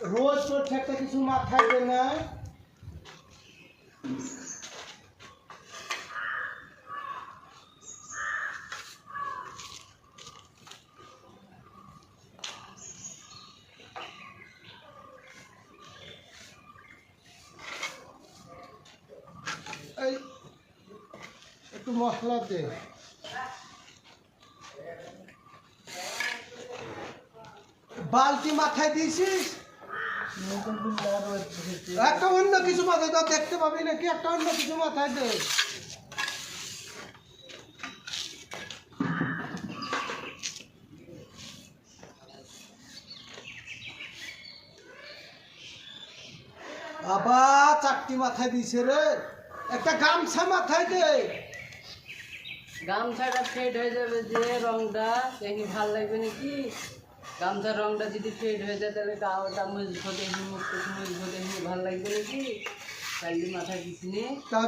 রোজ তোর একটা কিছু মাথায় দে না। একটু মশলা দে। বালতি মাথায় দিয়েছিস? একটা অন্য কিছু মাথায় দাও দেখতে পাবি নাকি একটা অন্য কিছু মাথায় দে। বাবা, চারটি মাথায় দিছে রে। একটা গামছা মাথায় দে। গামছাটা ফেড হয়ে যাবে যে রংটা, দেখি ভালো লাগবে নাকি? গামছার রংটা যদি ফেড হয়ে যায়, তাহলে মজবুত দেখি মুখ মজবুত দেখি ভালো লাগবে নাকি? তাই মাথায় কিছু নি তা